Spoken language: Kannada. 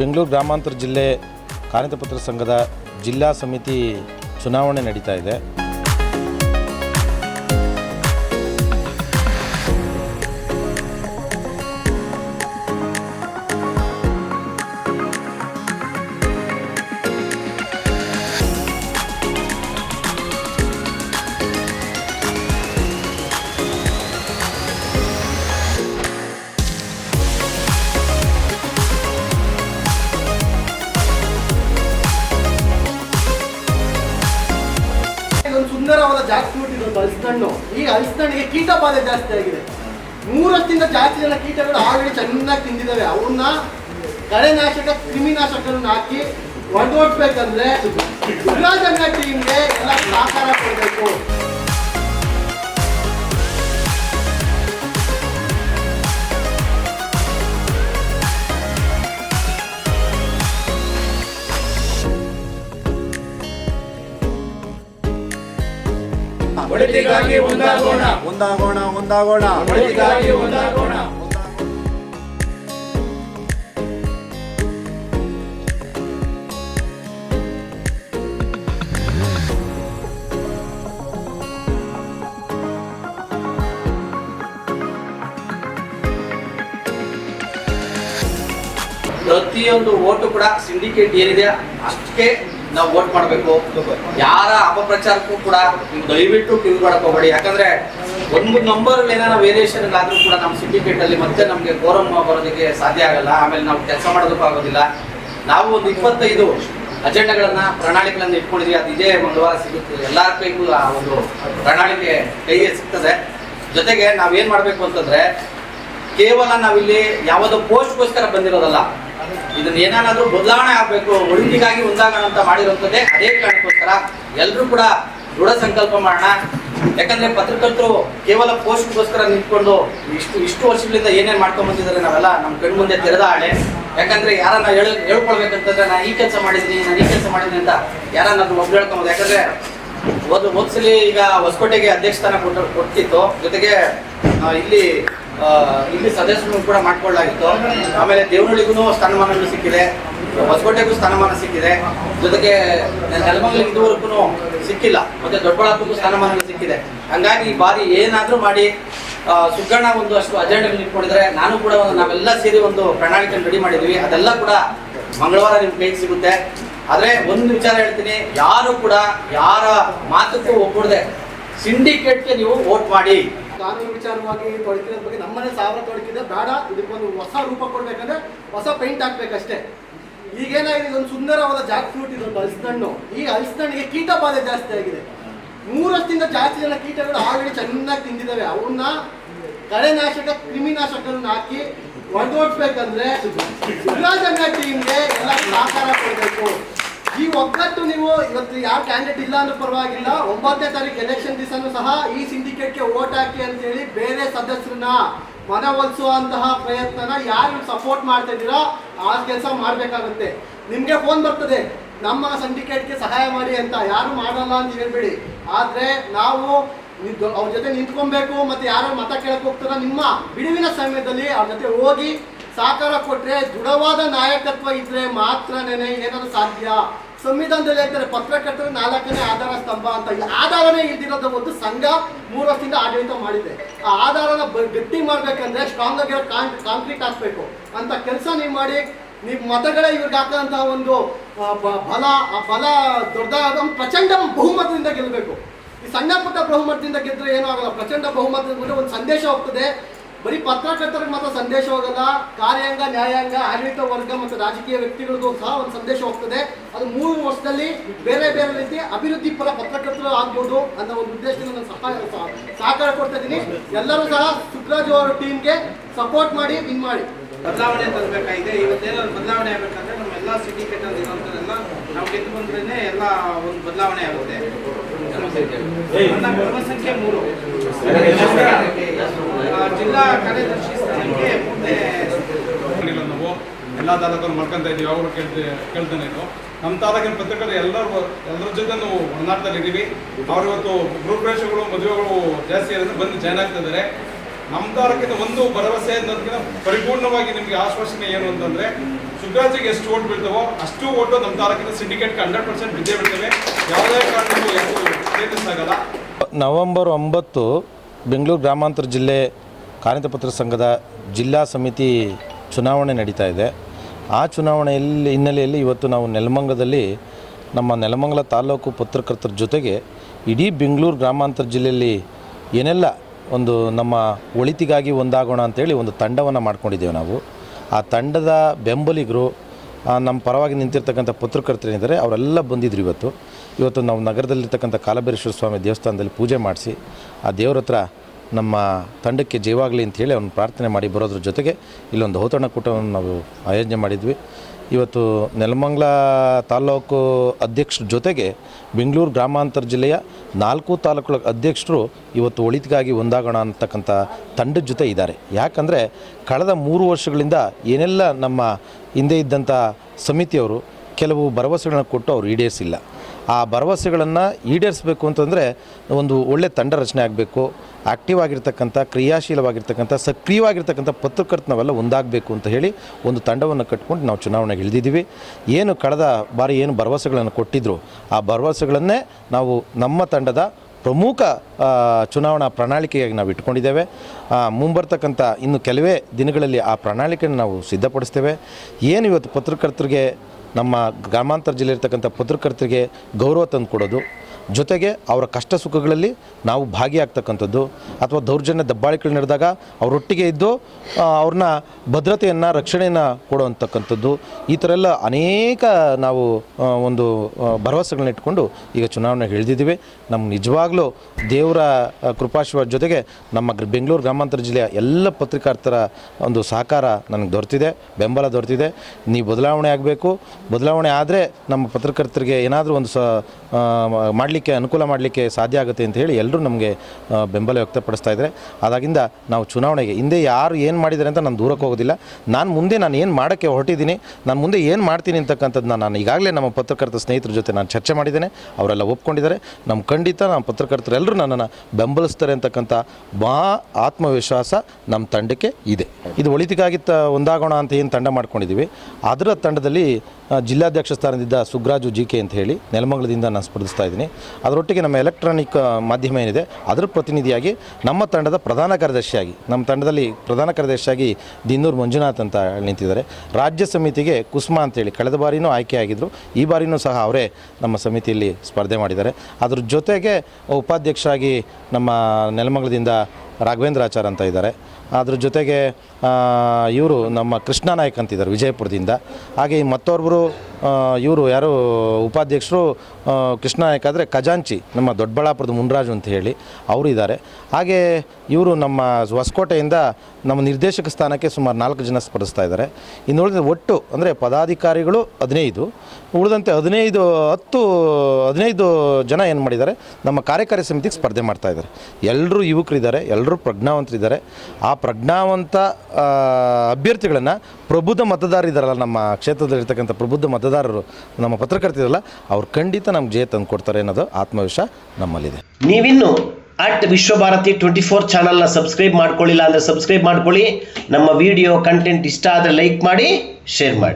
ಬೆಂಗಳೂರು ಗ್ರಾಮಾಂತರ ಜಿಲ್ಲೆ ಕಾರ್ಯತಪತ್ರ ಸಂಘದ ಜಿಲ್ಲಾ ಸಮಿತಿ ಚುನಾವಣೆ ನಡೀತಾ ಇದೆ. ಇದೊಂದು ಈಗ ಈ ಹಲಸಿನಣ್ಣಿಗೆ ಕೀಟ ಬಾಧೆ ಜಾಸ್ತಿ ಆಗಿದೆ. ಮೂರಷ್ಟಿಂದ ಜಾಸ್ತಿ ಜನ ಕೀಟಗಳು ಆಲ್ರೆಡಿ ಚೆನ್ನಾಗಿ ತಿಂದಿದ್ದಾವೆ ಅವನ್ನ ಕಳೆನಾಶಕ ಕ್ರಿಮಿನಾಶಕಗಳನ್ನು ಹಾಕಿ ಗುರುರಾಜಣ್ಣ ಟೀಮ್ಗೆ ಎಲ್ಲ ಸಹಕಾರ ಕೊಡಬೇಕು. ಒಳಿತಿಗಾಗಿ ಒಂದಾಗೋಣ. ಒಂದಾಗೋಣ ಒಂದಾಗೋಣ. ಒಳಿತಿಗಾಗಿ ಒಂದಾಗೋಣ. ಪ್ರತಿಯೊಂದು ಓಟು ಕೂಡ ಸಿಂಡಿಕೇಟ್ ಏನಿದೆ ಅಷ್ಟಕ್ಕೆ ನಾವು ವೋಟ್ ಮಾಡಬೇಕು. ಯಾರ ಅಪಪ್ರಚಾರಕ್ಕೂ ಕೂಡ ದಯವಿಟ್ಟು ಕಿವಿ ಹೋಗ್ಬೇಡಿ. ಯಾಕಂದ್ರೆ ಒಂದು ನಂಬರ್ ಏನಾರ ವೇರಿಯೇಷನ್ ಆದ್ರೂ ಕೂಡ ನಮ್ಮ ಸಿಂಡಿಕೇಟ್ ಅಲ್ಲಿ ಮತ್ತೆ ನಮಗೆ ಗೌರವ ಬರೋದಕ್ಕೆ ಸಾಧ್ಯ ಆಗಲ್ಲ. ಆಮೇಲೆ ನಾವು ಕೆಲಸ ಮಾಡೋದಕ್ಕೂ ಆಗೋದಿಲ್ಲ. ನಾವು ಒಂದು ಇಪ್ಪತ್ತೈದು ಅಜೆಂಡಾಗಳನ್ನ, ಪ್ರಣಾಳಿಕೆಗಳನ್ನ ಇಟ್ಕೊಂಡಿದ್ವಿ. ಅದು ಇದೇ ಮಂಗಳವಾರ ಸಿಗುತ್ತೆ. ಎಲ್ಲರ ಕೈಗೂ ಆ ಒಂದು ಪ್ರಣಾಳಿಕೆ ಕೈಗೆ ಸಿಗ್ತದೆ. ಜೊತೆಗೆ ನಾವೇನ್ ಮಾಡ್ಬೇಕು ಅಂತಂದ್ರೆ ಕೇವಲ ನಾವಿಲ್ಲಿ ಯಾವುದೋ ಪೋಸ್ಟ್ಗೋಸ್ಕರ ಬಂದಿರೋದಲ್ಲ. ಇದನ್ನ ಏನಾದ್ರೂ ಬದಲಾವಣೆ ಆಗಬೇಕು, ಒಳಿತಿಗಾಗಿ ಮುಂದಾಗೋಣ ಅಂತ ಮಾಡಿರುತ್ತದೆ ಅದೇ ಕಾರಣಕ್ಕೋಸ್ಕರ ಎಲ್ಲರೂ ಕೂಡ ದೃಢ ಸಂಕಲ್ಪ ಮಾಡೋಣ. ಯಾಕಂದ್ರೆ ಪತ್ರಕರ್ತರು ಕೇವಲ ಪೋಸ್ಟ್ಗೋಸ್ಕರ ನಿಂತ್ಕೊಂಡು ಇಷ್ಟು ಇಷ್ಟು ವರ್ಷಗಳಿಂದ ಏನೇನ್ ಮಾಡ್ಕೊಂಡ್ ಬಂದಿದ್ದಾರೆ ನಾವೆಲ್ಲ ನಮ್ಮ ಕಣ್ಣು ಮುಂದೆ ತೆರೆದ ಹಾಳೆ. ಯಾಕಂದ್ರೆ ಯಾರನ್ನ ಹೇಳ, ಹೇಳ್ಕೊಳ್ಬೇಕಂತಂದ್ರೆ ನಾನು ಈ ಕೆಲಸ ಮಾಡಿದ್ದೀನಿ, ನಾನು ಈ ಕೆಲಸ ಮಾಡಿದ್ದೀನಿ ಅಂತ ಯಾರನ್ನ ಒಬ್ಬರು ಹೇಳ್ಕೊಬೋದು ಯಾಕಂದ್ರೆ ಒಂದು ಒಂದ್ಸಲಿ ಈಗ ಹೊಸಕೋಟೆಗೆ ಅಧ್ಯಕ್ಷ ಸ್ಥಾನ ಕೊಟ್ಟು ಕೊಡ್ತಿತ್ತು ಜೊತೆಗೆ ಇಲ್ಲಿ ಇಲ್ಲಿ ಸದಸ್ಯರು ಕೂಡ ಮಾಡ್ಕೊಳ್ಳಾಗಿತ್ತು ಆಮೇಲೆ ದೇವನಹಳ್ಳಿಗೂ ಸ್ಥಾನಮಾನಗಳು ಸಿಕ್ಕಿದೆ. ಹೊಸಕೋಟೆಗೂ ಸ್ಥಾನಮಾನ ಸಿಕ್ಕಿದೆ. ಜೊತೆಗೆ ನೆಲಮಂಗಲಿಗೆ ಇದುವರೆಗೂ ಸಿಕ್ಕಿಲ್ಲ. ಮತ್ತೆ ದೊಡ್ಡಬಳ್ಳಾಪುರಕ್ಕೂ ಸ್ಥಾನಮಾನಗಳು ಸಿಕ್ಕಿದೆ. ಹಂಗಾಗಿ ಈ ಬಾರಿ ಏನಾದರೂ ಮಾಡಿ ಸುಗ್ಗಣ್ಣ ಒಂದು ಅಷ್ಟು ಅಜೆಂಡಾಗಳು ಇಟ್ಕೊಂಡಿದ್ರೆ ನಾನು ಕೂಡ ಒಂದು ನಾವೆಲ್ಲ ಸೇರಿ ಒಂದು ಪ್ರಣಾಳಿಕೆ ರೆಡಿ ಮಾಡಿದ್ವಿ. ಅದೆಲ್ಲ ಕೂಡ ಮಂಗಳವಾರ ನಿಮ್ ಕೈಗೆ ಸಿಗುತ್ತೆ. ಆದರೆ ಒಂದು ವಿಚಾರ ಹೇಳ್ತೀನಿ. ಯಾರು ಕೂಡ ಯಾರ ಮಾತಕ್ಕೂ ಒಗ್ಗೂಡದೆ ಸಿಂಡಿಕೇಟ್ಗೆ ನೀವು ವೋಟ್ ಮಾಡಿ. ಕಾನೂನು ವಿಚಾರವಾಗಿ ತೊಡಕಿರೋದ್ ಬಗ್ಗೆ ನಮ್ಮನೆ ಸಾವಿರ ತೊಡಕಿದೆ, ಬೇಡ. ಇದಕ್ಕೊಂದು ಹೊಸ ರೂಪ ಕೊಡಬೇಕಂದ್ರೆ ಹೊಸ ಪೇಂಟ್ ಹಾಕ್ಬೇಕಷ್ಟೇ. ಈಗೇನಾಗಿದೆ ಇದೊಂದು ಸುಂದರವಾದ ಜಾಕ್ ಫ್ರೂಟ್ ಇದೊಂದು ಹಲಸಿನಣ್ಣು ಈ ಹಲಸಿನಣ್ಣಿಗೆ ಕೀಟ ಬಾಧೆ ಜಾಸ್ತಿ ಆಗಿದೆ. ಮೂರಷ್ಟಿಂದ ಜಾಸ್ತಿ ಜನ ಕೀಟಗಳು ಆಲ್ರೆಡಿ ಚೆನ್ನಾಗಿ ತಿಂದಿದ್ದಾವೆ ಅವನ್ನ ಕಳೆನಾಶಕ ಕ್ರಿಮಿನಾಶಕಗಳನ್ನ ಹಾಕಿ ಹೊಡೆದೋಡ್ಬೇಕಂದ್ರೆ ಗುರುರಾಜಣ್ಣ ಟೀಮ್ಗೆ ಎಲ್ಲ ಸಹಕಾರ ಕೊಡಬೇಕು. ಈ ಒಗ್ಗಟ್ಟು ನೀವು ಇವತ್ತು ಯಾವ ಕ್ಯಾಂಡಿಡೇಟ್ ಇಲ್ಲ ಅನ್ನೋ ಪರವಾಗಿಲ್ಲ. ಒಂಬತ್ತನೇ ತಾರೀಕು ಎಲೆಕ್ಷನ್ ದಿವಸನೂ ಸಹ ಈ ಸಿಂಡಿಕೇಟ್ಗೆ ವೋಟ್ ಹಾಕಿ ಅಂತೇಳಿ ಬೇರೆ ಸದಸ್ಯರನ್ನ ಮನವೊಲಿಸುವಂತಹ ಪ್ರಯತ್ನನ ಯಾರು ಸಪೋರ್ಟ್ ಮಾಡ್ತಾ ಇದ್ದೀರೋ, ಆ ಕೆಲಸ ಮಾಡಬೇಕಾಗುತ್ತೆ. ನಿಮಗೆ ಫೋನ್ ಬರ್ತದೆ. ನಮ್ಮ ಸಿಂಡಿಕೇಟ್ಗೆ ಸಹಾಯ ಮಾಡಿ ಅಂತ. ಯಾರು ಮಾಡಲ್ಲ ಅಂತ ಹೇಳ್ಬೇಡಿ. ಆದರೆ ನಾವು ಅವ್ರ ಜೊತೆ ನಿಂತ್ಕೊಬೇಕು ಮತ್ತೆ ಯಾರು ಮತ ಕೇಳಕ್ಕೆ ಹೋಗ್ತಾರ ನಿಮ್ಮ ಬಿಡುವಿನ ಸಮಯದಲ್ಲಿ ಅವ್ರ ಜೊತೆ ಹೋಗಿ ಸಹಕಾರ ಕೊಟ್ರೆ ದೃಢವಾದ ನಾಯಕತ್ವ ಇದ್ರೆ ಮಾತ್ರನೇ ಏನಾದರೂ ಸಾಧ್ಯ. ಸಂವಿಧಾನದಲ್ಲಿ ಹೇಳ್ತಾರೆ ಪತ್ರಕರ್ತರ ನಾಲ್ಕನೇ ಆಧಾರ ಸ್ತಂಭ ಅಂತ. ಈ ಆಧಾರನೇ ಇಲ್ದಿರೋದು ಒಂದು ಸಂಘ ಮೂರು ವರ್ಷದಿಂದ ಆಡಳಿತ ಮಾಡಿದೆ. ಆ ಆಧಾರನ ಗಟ್ಟಿ ಮಾಡ್ಬೇಕಂದ್ರೆ ಸ್ಟ್ರಾಂಗ್ ಆಗಿರೋ ಕಾಂಕ್ರೀಟ್ ಹಾಕ್ಬೇಕು ಅಂತ ಕೆಲಸ ನೀವು ಮಾಡಿ, ನೀವು ಮತಗಳೇ ಇವ್ರಿಗೆ ಹಾಕೋಂಥ ಒಂದು ಬಲ, ಆ ಬಲ ಒಂದು ಪ್ರಚಂಡ ಬಹುಮತದಿಂದ ಗೆಲ್ಲಬೇಕು ಈ ಸಣ್ಣ ಪುಟ್ಟ ಬಹುಮತದಿಂದ ಗೆದ್ರೆ ಏನೂ ಆಗಲ್ಲ. ಪ್ರಚಂಡ ಬಹುಮತದಿಂದ ಒಂದು ಸಂದೇಶ ಹೋಗ್ತದೆ. ಬರೀ ಪತ್ರಕರ್ತರಿಗೆ ಮಾತ್ರ ಸಂದೇಶ ಹೋಗಲ್ಲ, ಕಾರ್ಯಾಂಗ, ನ್ಯಾಯಾಂಗ, ಆಡಳಿತ ವರ್ಗ ಮತ್ತು ರಾಜಕೀಯ ವ್ಯಕ್ತಿಗಳಿಗೂ ಸಹ ಒಂದು ಸಂದೇಶ ಹೋಗ್ತದೆ. ಅದು ಮೂರು ವರ್ಷದಲ್ಲಿ ಬೇರೆ ಬೇರೆ ರೀತಿ ಅಭಿವೃದ್ಧಿ ಪರ ಪತ್ರಕರ್ತರು ಆಗ್ಬೋದು ಅನ್ನೋ ಒಂದು ಉದ್ದೇಶದಿಂದ ನಾನು ಸಹಾಯ ಸಹ- ಸಹಕಾರ ಕೊಡ್ತಾ ಇದ್ದೀನಿ. ಎಲ್ಲರೂ ಸಹ ಸುಖರಾಜು ಅವರ ಟೀಮ್ಗೆ ಸಪೋರ್ಟ್ ಮಾಡಿ ವಿನ್ ಮಾಡಿ. ಬದಲಾವಣೆ ತರಬೇಕಾಗಿದೆ. ಇವತ್ತೇನಾದ್ರು ಬದಲಾವಣೆ ಆಗಬೇಕಂದ್ರೆ ಎಲ್ಲ ಸಿಟಿ ಕಟ್ಟಲ್ಲಿ ಇರುವಂಥದ್ದೆಲ್ಲ ನಾವು ಗೆದ್ದು ಬಂದ್ರೇನೆ ಎಲ್ಲ ಒಂದು ಬದಲಾವಣೆ ಆಗುತ್ತೆ. ನನ್ನ ಸಂಖ್ಯೆ ಮೂರು. ಜಿಲ್ಲಾ ಕಾರ್ಯದರ್ಶಿ ಸ್ಥಾನಕ್ಕೆ ಮುಂದೆ. ನಾವು. ಎಲ್ಲ ತಾಲೂಕನ್ನು ಮಾಡ್ಕೊಂತ ಇದ್ದೀವಿ. ಅವರು ಕೇಳ್ತಿ ಕೇಳ್ತಾನೆ ಇದು ನಮ್ಮ ತಾಲೂಕಿನ ಪತ್ರಕರ್ತರು ಎಲ್ಲರೂ ಎಲ್ಲರ ಜೊತೆ ನಾವು ಒಡನಾಟದಲ್ಲಿ ಇದ್ದೀವಿ. ಅವ್ರು ಇವತ್ತು ಗೃಹಪ್ರವೇಶಗಳು ಮದುವೆಗಳು ಜಾಸ್ತಿ ಇರೋದು ಬಂದು ಜಾಯ್ನ್ ಆಗ್ತಾ ಇದ್ದಾರೆ. ನಮ್ಮ ತಾಲೂಕಿನ ಒಂದು ಭರವಸೆ ಅನ್ನೋದಕ್ಕಿಂತ ಪರಿಪೂರ್ಣವಾಗಿ ನಿಮಗೆ ಆಶ್ವಾಸನೆ ಏನು ಅಂತಂದ್ರೆ ಸುಗ್ರಾಜಿಗೆ ಎಷ್ಟು ಓಟ್ ಬೀಳ್ತಾವೋ ಅಷ್ಟು ಓಟು ನಮ್ಮ ತಾಲೂಕಿನ ಸಿಂಡಿಕೇಟ್ಗೆ ಹಂಡ್ರೆಡ್ ಪರ್ಸೆಂಟ್ ಬಿದ್ದೇ ಬೀಳ್ತವೆ. ಯಾವುದೇ ಕಾರಣಕ್ಕೂ ನವೆಂಬರ್ ಒಂಬತ್ತು ಬೆಂಗಳೂರು ಗ್ರಾಮಾಂತರ ಜಿಲ್ಲೆ ಕಾರ್ಯತಪತ್ರ ಸಂಘದ ಜಿಲ್ಲಾ ಸಮಿತಿ ಚುನಾವಣೆ ನಡೀತಾ ಇದೆ. ಆ ಚುನಾವಣೆಯಲ್ಲಿ ಹಿನ್ನೆಲೆಯಲ್ಲಿ ಇವತ್ತು ನಾವು ನೆಲಮಂಗಲದಲ್ಲಿ ನಮ್ಮ ನೆಲಮಂಗಲ ತಾಲೂಕು ಪತ್ರಕರ್ತರ ಜೊತೆಗೆ ಇಡೀ ಬೆಂಗಳೂರು ಗ್ರಾಮಾಂತರ ಜಿಲ್ಲೆಯಲ್ಲಿ ಏನೆಲ್ಲ ಒಂದು ನಮ್ಮ ಒಳಿತಿಗಾಗಿ ಒಂದಾಗೋಣ ಅಂತೇಳಿ ಒಂದು ತಂಡವನ್ನು ಮಾಡ್ಕೊಂಡಿದ್ದೇವೆ ನಾವು. ಆ ತಂಡದ ಬೆಂಬಲಿಗರು ನಮ್ಮ ಪರವಾಗಿ ನಿಂತಿರ್ತಕ್ಕಂಥ ಪತ್ರಕರ್ತರೇನಿದ್ದಾರೆ ಅವರೆಲ್ಲ ಬಂದಿದ್ರು ಇವತ್ತು. ಇವತ್ತು ನಾವು ನಗರದಲ್ಲಿರ್ತಕ್ಕಂಥ ಕಾಲಭೈರೇಶ್ವರ ಸ್ವಾಮಿ ದೇವಸ್ಥಾನದಲ್ಲಿ ಪೂಜೆ ಮಾಡಿಸಿ, ಆ ದೇವ್ರ ಹತ್ರ ನಮ್ಮ ತಂಡಕ್ಕೆ ಅಂತ ಹೇಳಿ ಅವ್ನು ಪ್ರಾರ್ಥನೆ ಮಾಡಿ ಬರೋದ್ರ ಜೊತೆಗೆ ಇಲ್ಲೊಂದು ಔತಣ ಕೂಟವನ್ನು ನಾವು ಆಯೋಜನೆ ಮಾಡಿದ್ವಿ. ಇವತ್ತು ನೆಲಮಂಗಲ ತಾಲೂಕು ಅಧ್ಯಕ್ಷರ ಜೊತೆಗೆ ಬೆಂಗಳೂರು ಗ್ರಾಮಾಂತರ ಜಿಲ್ಲೆಯ ನಾಲ್ಕು ತಾಲೂಕುಗಳ ಅಧ್ಯಕ್ಷರು ಇವತ್ತು ಒಳಿತಿಗಾಗಿ ಒಂದಾಗೋಣ ಅಂತಕ್ಕಂಥ ತಂಡದ ಜೊತೆ ಇದ್ದಾರೆ. ಯಾಕಂದರೆ ಕಳೆದ ಮೂರು ವರ್ಷಗಳಿಂದ ಏನೆಲ್ಲ ನಮ್ಮ ಹಿಂದೆ ಇದ್ದಂಥ ಸಮಿತಿಯವರು ಕೆಲವು ಭರವಸೆಗಳನ್ನು ಕೊಟ್ಟು ಅವರು ಈಡೇರಿಸಿಲ್ಲ. ಆ ಭರವಸೆಗಳನ್ನು ಈಡೇರಿಸಬೇಕು ಅಂತಂದರೆ ಒಂದು ಒಳ್ಳೆ ತಂಡ ರಚನೆ ಆಗಬೇಕು ಆ್ಯಕ್ಟಿವ್ ಆಗಿರ್ತಕ್ಕಂಥ, ಕ್ರಿಯಾಶೀಲವಾಗಿರ್ತಕ್ಕಂಥ, ಸಕ್ರಿಯವಾಗಿರ್ತಕ್ಕಂಥ ಪತ್ರಕರ್ತ ನಾವೆಲ್ಲ ಒಂದಾಗಬೇಕು ಅಂತ ಹೇಳಿ ಒಂದು ತಂಡವನ್ನು ಕಟ್ಕೊಂಡು ನಾವು ಚುನಾವಣೆಗೆ ಇಳಿದಿದ್ದೀವಿ ಏನು ಕಳೆದ ಬಾರಿ ಏನು ಭರವಸೆಗಳನ್ನು ಕೊಟ್ಟಿದ್ರು, ಆ ಭರವಸೆಗಳನ್ನೇ ನಾವು ನಮ್ಮ ತಂಡದ ಪ್ರಮುಖ ಚುನಾವಣಾ ಪ್ರಣಾಳಿಕೆಯಾಗಿ ನಾವು ಇಟ್ಕೊಂಡಿದ್ದೇವೆ. ಮುಂಬರ್ತಕ್ಕಂಥ ಇನ್ನು ಕೆಲವೇ ದಿನಗಳಲ್ಲಿ ಆ ಪ್ರಣಾಳಿಕೆಯನ್ನು ನಾವು ಸಿದ್ಧಪಡಿಸ್ತೇವೆ. ಏನು ಇವತ್ತು ಪತ್ರಕರ್ತರಿಗೆ ನಮ್ಮ ಗ್ರಾಮಾಂತರ ಜಿಲ್ಲೆ ಇರ್ತಕ್ಕಂಥ ಪತ್ರಕರ್ತರಿಗೆ ಗೌರವ ತಂದು ಕೊಡೋದು. ಜೊತೆಗೆ ಅವರ ಕಷ್ಟ ಸುಖಗಳಲ್ಲಿ ನಾವು ಭಾಗಿಯಾಗ್ತಕ್ಕಂಥದ್ದು ಅಥವಾ ದೌರ್ಜನ್ಯ ದಬ್ಬಾಳಿಕೆಗಳು ನಡೆದಾಗ ಅವರೊಟ್ಟಿಗೆ ಇದ್ದು ಅವ್ರನ್ನ ಭದ್ರತೆಯನ್ನು, ರಕ್ಷಣೆಯನ್ನು ಕೊಡುವಂತಕ್ಕಂಥದ್ದು. ಈ ಥರ ಎಲ್ಲ ಅನೇಕ ನಾವು ಒಂದು ಭರವಸೆಗಳನ್ನ ಇಟ್ಕೊಂಡು ಈಗ ಚುನಾವಣೆಗೆ ಇಳಿದಿದ್ದೀವಿ ನಮ್ಮ ನಿಜವಾಗ್ಲೂ ದೇವರ ಕೃಪಾಶೀರ್ವಾದ ಜೊತೆಗೆ ನಮ್ಮ ಬೆಂಗಳೂರು ಗ್ರಾಮಾಂತರ ಜಿಲ್ಲೆಯ ಎಲ್ಲ ಪತ್ರಿಕಾರ್ತರ ಒಂದು ಸಹಕಾರ ನನಗೆ ದೊರೆತಿದೆ, ಬೆಂಬಲ ದೊರೆತಿದೆ. ನೀವು ಬದಲಾವಣೆ ಆಗಬೇಕು. ಬದಲಾವಣೆ ಆದರೆ ನಮ್ಮ ಪತ್ರಕರ್ತರಿಗೆ ಏನಾದರೂ ಒಂದು ಸ ಮಾಡಲಿಕ್ಕೆ, ಅನುಕೂಲ ಮಾಡಲಿಕ್ಕೆ ಸಾಧ್ಯ ಆಗುತ್ತೆ ಅಂತ ಹೇಳಿ ಎಲ್ಲರೂ ನಮಗೆ ಬೆಂಬಲ ವ್ಯಕ್ತಪಡಿಸ್ತಾ ಇದ್ದಾರೆ. ಅದಾಗಿಂದ ನಾವು ಚುನಾವಣೆಗೆ, ಹಿಂದೆ ಯಾರು ಏನು ಮಾಡಿದ್ದಾರೆ ಅಂತ ನಾನು ದೂರಕ್ಕೆ ಹೋಗೋದಿಲ್ಲ. ನಾನು ಮುಂದೆ ನಾನು ಏನು ಮಾಡೋಕ್ಕೆ ಹೊರಟಿದ್ದೀನಿ, ನಾನು ಮುಂದೆ ಏನು ಮಾಡ್ತೀನಿ ಅಂತಕ್ಕಂಥದ್ದನ್ನ ನಾನು ಈಗಾಗಲೇ ನಮ್ಮ ಪತ್ರಕರ್ತ ಸ್ನೇಹಿತರ ಜೊತೆ ನಾನು ಚರ್ಚೆ ಮಾಡಿದ್ದೇನೆ. ಅವರೆಲ್ಲ ಒಪ್ಕೊಂಡಿದ್ದಾರೆ. ನಮ್ಮ ಖಂಡಿತ ನಮ್ಮ ಪತ್ರಕರ್ತರೆಲ್ಲರೂ ನನ್ನನ್ನು ಬೆಂಬಲಿಸ್ತಾರೆ ಅಂತಕ್ಕಂಥ ಮಹಾ ಆತ್ಮವಿಶ್ವಾಸ ನಮ್ಮ ತಂಡಕ್ಕೆ ಇದೆ. ಇದು ಒಳಿತಿಗಾಗಿ ಒಂದಾಗೋಣ ಅಂತ ಏನು ತಂಡ ಮಾಡ್ಕೊಂಡಿದ್ದೀವಿ ಅದರ ತಂಡದಲ್ಲಿ ಜಿಲ್ಲಾಧ್ಯಕ್ಷ ಸ್ಥಾನದಿಂದ ಸುಗ್ರಾಜು ಜಿ ಕೆ ಅಂತ ಹೇಳಿ ನೆಲಮಂಗಲದಿಂದ ನಾನು ಸ್ಪರ್ಧಿಸ್ತಾ ಇದ್ದೀನಿ. ಅದರೊಟ್ಟಿಗೆ ನಮ್ಮ ಎಲೆಕ್ಟ್ರಾನಿಕ್ ಮಾಧ್ಯಮ ಏನಿದೆ, ಅದರ ಪ್ರತಿನಿಧಿಯಾಗಿ ನಮ್ಮ ತಂಡದ ಪ್ರಧಾನ ಕಾರ್ಯದರ್ಶಿಯಾಗಿ, ನಮ್ಮ ತಂಡದಲ್ಲಿ ಪ್ರಧಾನ ಕಾರ್ಯದರ್ಶಿಯಾಗಿ ದಿನ್ನೂರು ಮಂಜುನಾಥ್ ಅಂತ ನಿಂತಿದ್ದಾರೆ. ರಾಜ್ಯ ಸಮಿತಿಗೆ ಕುಸುಮಾ ಅಂತೇಳಿ ಕಳೆದ ಬಾರಿನೂ ಆಯ್ಕೆಯಾಗಿದ್ದರು ಈ ಬಾರಿನೂ ಸಹ ಅವರೇ ನಮ್ಮ ಸಮಿತಿಯಲ್ಲಿ ಸ್ಪರ್ಧೆ ಮಾಡಿದ್ದಾರೆ. ಅದ್ರ ಜೊತೆಗೆ ಉಪಾಧ್ಯಕ್ಷರಾಗಿ ನಮ್ಮ ನೆಲಮಂಗಲದಿಂದ ರಾಘವೇಂದ್ರಾಚಾರ್ ಅಂತ ಇದ್ದಾರೆ. ಅದ್ರ ಜೊತೆಗೆ ಇವರು ನಮ್ಮ ಕೃಷ್ಣ ನಾಯಕ್ ಅಂತಿದ್ದಾರೆ ವಿಜಯಪುರದಿಂದ. ಹಾಗೆ ಮತ್ತೊಬ್ಬರು ಇವರು ಯಾರು ಉಪಾಧ್ಯಕ್ಷರು ಕೃಷ್ಣ ಯಾಕಾದರೆ ಖಜಾಂಚಿ, ನಮ್ಮ ದೊಡ್ಡಬಳ್ಳಾಪುರದ ಮುನ್ರಾಜು ಅಂತ ಹೇಳಿ ಅವರು ಇದ್ದಾರೆ. ಹಾಗೆ ಇವರು ನಮ್ಮ ಹೊಸಕೋಟೆಯಿಂದ ನಮ್ಮ ನಿರ್ದೇಶಕ ಸ್ಥಾನಕ್ಕೆ ಸುಮಾರು ನಾಲ್ಕು ಜನ ಸ್ಪರ್ಧಿಸ್ತಾ ಇದ್ದಾರೆ. ಇನ್ನು ಉಳಿದ ಒಟ್ಟು ಅಂದರೆ ಪದಾಧಿಕಾರಿಗಳು ಹದಿನೈದು. ಉಳಿದಂತೆ ಹದಿನೈದು, ಹತ್ತು, ಹದಿನೈದು ಜನ ಏನು ಮಾಡಿದ್ದಾರೆ, ನಮ್ಮ ಕಾರ್ಯಕಾರಿ ಸಮಿತಿಗೆ ಸ್ಪರ್ಧೆ ಮಾಡ್ತಾ ಇದ್ದಾರೆ. ಎಲ್ಲರೂ ಯುವಕರಿದ್ದಾರೆ ಎಲ್ಲರೂ ಪ್ರಜ್ಞಾವಂತರಿದ್ದಾರೆ. ಆ ಪ್ರಜ್ಞಾವಂತ ಅಭ್ಯರ್ಥಿಗಳನ್ನು ಪ್ರಬುದ್ಧ ಮತದಾರರಿದ್ದಾರಲ್ಲ ನಮ್ಮ ಕ್ಷೇತ್ರದಲ್ಲಿರ್ತಕ್ಕಂಥ ಪ್ರಬುದ್ಧ ಮತದಾರರು ನಮ್ಮ ಪತ್ರಕರ್ತರಲ್ಲ ಅವ್ರು ಖಂಡಿತ ನಮ್ಗೆ ಜಯ ತಂದು ಕೊಡ್ತಾರೆ ಅನ್ನೋದು ಆತ್ಮವಿಶ್ವಾಸ ನಮ್ಮಲ್ಲಿದೆ. ನೀವಿನ್ನು ಅಟ್ ವಿಶ್ವಭಾರತಿ ಟ್ವೆಂಟಿ ಫೋರ್ ಚಾನಲ್ನ ಸಬ್ಸ್ಕ್ರೈಬ್ ಮಾಡ್ಕೊಳ್ಳಿಲ್ಲ ಅಂದರೆ ಸಬ್ಸ್ಕ್ರೈಬ್ ಮಾಡ್ಕೊಳ್ಳಿ. ನಮ್ಮ ವಿಡಿಯೋ ಕಂಟೆಂಟ್ ಇಷ್ಟ ಆದರೆ ಲೈಕ್ ಮಾಡಿ ಶೇರ್ ಮಾಡಿ.